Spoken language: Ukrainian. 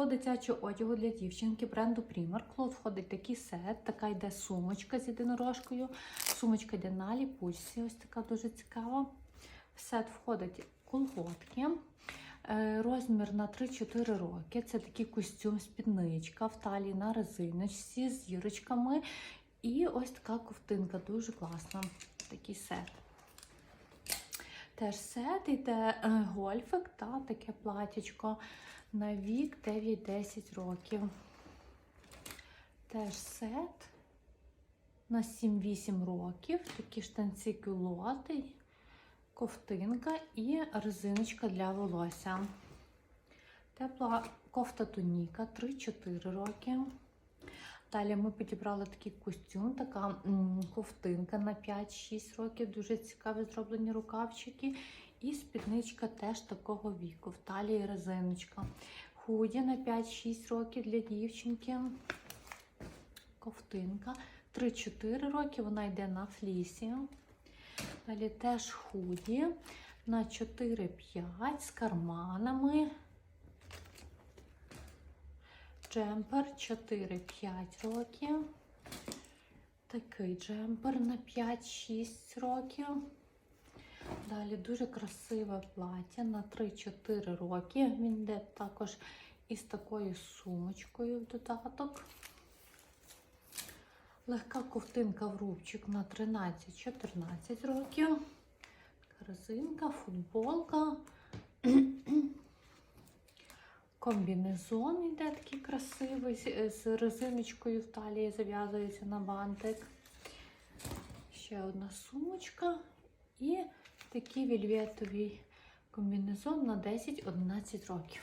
До дитячого одягу для дівчинки бренду Primark Тут входить такий сет, така йде сумочка з єдинорожкою. Сумочка йде на ліпучці, ось така дуже цікава. В сет входить колготки. Е, Розмір на 3-4 роки. Це такий костюм, спідничка в талії на резиночці з зірочками. І ось така ковтинка, дуже класна. Такий сет. Теж сет йде е, гольфик та таке платічко на вік 9-10 років. Теж сет на 7-8 років. Такі штанці кюлоти, ковтинка і резиночка для волосся. Тепла кофта туніка 3-4 роки. Далі ми підібрали такий костюм, така ковтинка на 5-6 років, дуже цікаві зроблені рукавчики. І спідничка теж такого віку. В талії резиночка. Худі на 5-6 років для дівчинки. Ковтинка. 3-4 роки вона йде на флісі. Далі теж худі на 4-5 з карманами. Джемпер 4-5 років. Такий джемпер на 5-6 років. Далі дуже красиве плаття на 3-4 роки. Він йде також із такою сумочкою в додаток. Легка ковтинка в рубчик на 13-14 років. Резинка, футболка. Комбінезон йде такий красивий, з- з резиночкою в талії зав'язується на бантик. Ще одна сумочка і такий вільветовий комбінезон на 10-11 років.